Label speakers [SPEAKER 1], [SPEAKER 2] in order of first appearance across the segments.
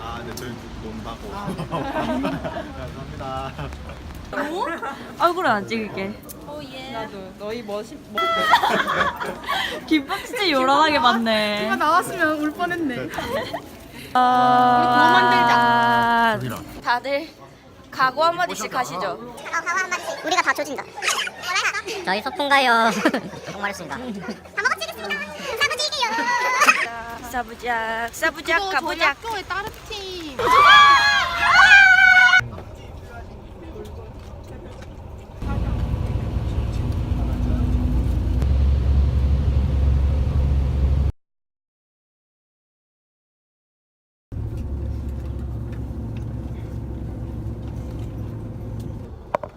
[SPEAKER 1] 아, 네, 저희 논다고. 감사합니다.
[SPEAKER 2] 얼굴은 안 찍을게.
[SPEAKER 3] 나도 너희 멋있 뭐
[SPEAKER 2] 김밥 진짜 요란하게 봤네.
[SPEAKER 3] 나왔으면 울 뻔했네.
[SPEAKER 2] 아...
[SPEAKER 4] 다들 각오 한마디씩 하시죠.
[SPEAKER 5] 어. 우리가 다 조진다. 저희 소풍가요. 정말했습니다. 다 먹어치겠습니다. 사무직이요.
[SPEAKER 4] 사부작, 사부작,
[SPEAKER 3] 저희
[SPEAKER 4] 가부작.
[SPEAKER 3] 학교의 다른 팀.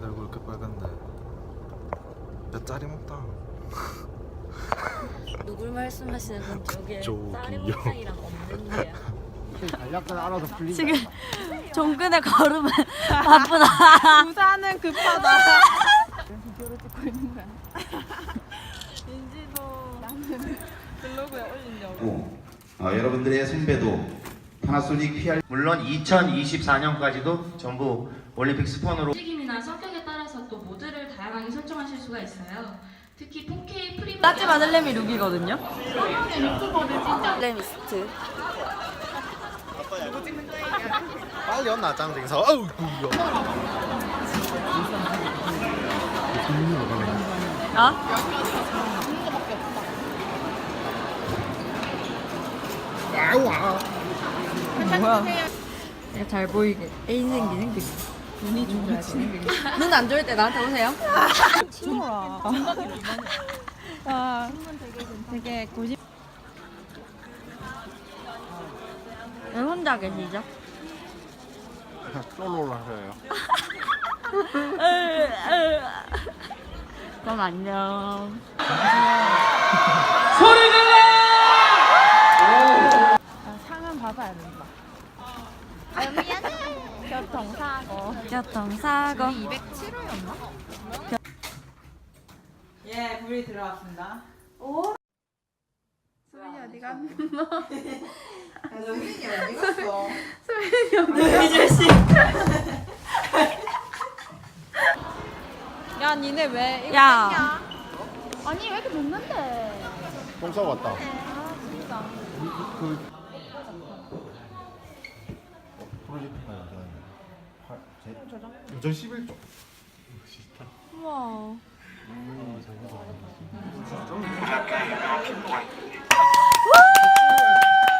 [SPEAKER 1] 내 얼굴 이렇게 빨간데. 야, 짜리 먹다.
[SPEAKER 4] 누굴 말씀하시는 건지 여기에
[SPEAKER 1] 저기요.
[SPEAKER 4] 쌀의 목상이랑 없는데요.
[SPEAKER 2] 지금 종근의 걸음은 바쁘다.
[SPEAKER 3] 부산은 급하다. 비디오를 찍고 있는 거야. 인지도 나는 블로그에 올리려고.
[SPEAKER 6] 어, 여러분들의 선배도 파나소닉 PR 물론 2024년까지도 전부 올림픽 스폰으로
[SPEAKER 7] 움직임이나 성격에 따라서 또 모드를 다양하게 설정하실 수가 있어요. 특히 4K 프리
[SPEAKER 2] 따지 마들렘이 룩이거든요.
[SPEAKER 4] 레미스트.
[SPEAKER 1] 빨리 왔나, 짱쟁이사. 아우, 이거.
[SPEAKER 2] 아? 뭐야? 내가 잘 보이게 애인 생기는 그 눈이 좋아야지. 눈안 좋을 때 나한테 오세요. 좋아. 아, 되게 고집. 왜 혼자 계시죠?
[SPEAKER 1] 솔로로 하셔요.
[SPEAKER 2] 그럼 안녕.
[SPEAKER 3] 상은 받아야 된다. 교통사고.
[SPEAKER 2] 교통사고.
[SPEAKER 3] 207호였나?
[SPEAKER 8] 예, 불이 들어왔습니다.
[SPEAKER 3] 수빈이 어디 갔노?
[SPEAKER 8] 수빈이 어디 갔어?
[SPEAKER 3] 야, 니네 왜 이거
[SPEAKER 2] 야.
[SPEAKER 3] 뺐냐? 아니, 왜 이렇게 늦는데?
[SPEAKER 1] 똥 싸고 왔다.
[SPEAKER 3] 아, 진짜.
[SPEAKER 1] 그 프로젝트 저 11조.
[SPEAKER 2] 우와.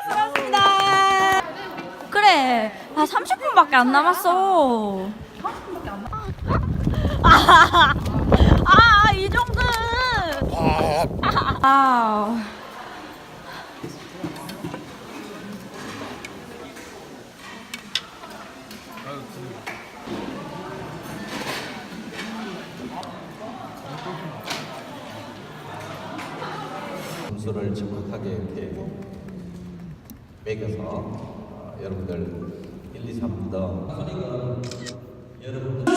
[SPEAKER 2] 수고하셨습니다. 그래. 아 30분밖에 안 남았어. 30분밖에 안 남았어. 아, 아, 이 정도. 아.
[SPEAKER 9] 점수를 정확하게 이렇게 매겨서 어, 여러분들 1, 2, 3등. 여러분들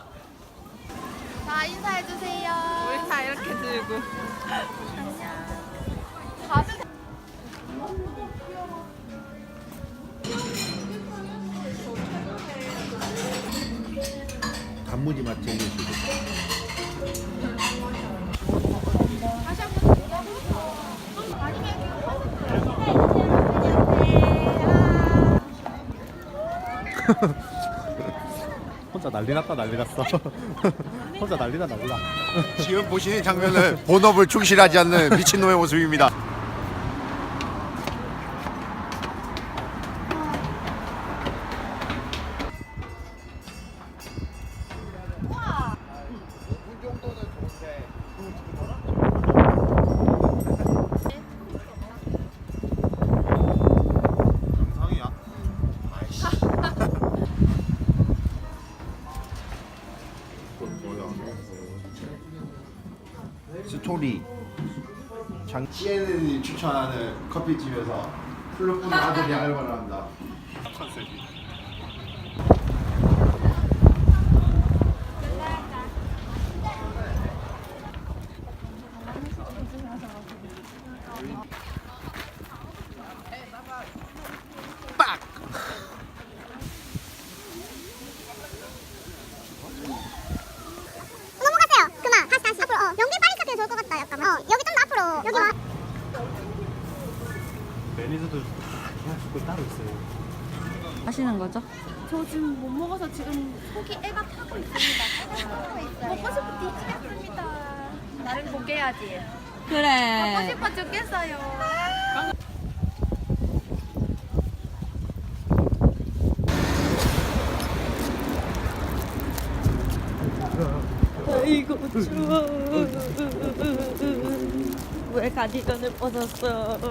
[SPEAKER 3] 들고.
[SPEAKER 10] 단무지 맛 젤리주고.
[SPEAKER 1] 혼자 난리 났다 난리 났어. 혼자 난리다 난리다.
[SPEAKER 11] 지금 보시는 장면은 본업을 충실하지 않는 미친놈의 모습입니다.
[SPEAKER 10] 스토리.
[SPEAKER 11] 장 CNN이 추천하는 커피집에서 플루프는 아들이 알바를 한다.
[SPEAKER 5] 넘어가세요 그만 다시 다시 앞으로 어 연기 빨리 시작해도 좋을 것 같다 약간 어 여기 좀 더 앞으로 여기 와
[SPEAKER 1] 매니저들 죽고 따로 있어요.
[SPEAKER 2] 하시는 거죠?
[SPEAKER 8] 저 지금 못 먹어서 지금 속이 애가 타고 있습니다. 먹고 싶어 뒤지겠습니다. 나를 보게 해야지. 먹고
[SPEAKER 2] 그래.
[SPEAKER 8] 싶어 죽겠어요.
[SPEAKER 2] 아이고 추워. 왜 가디건을 벗었어?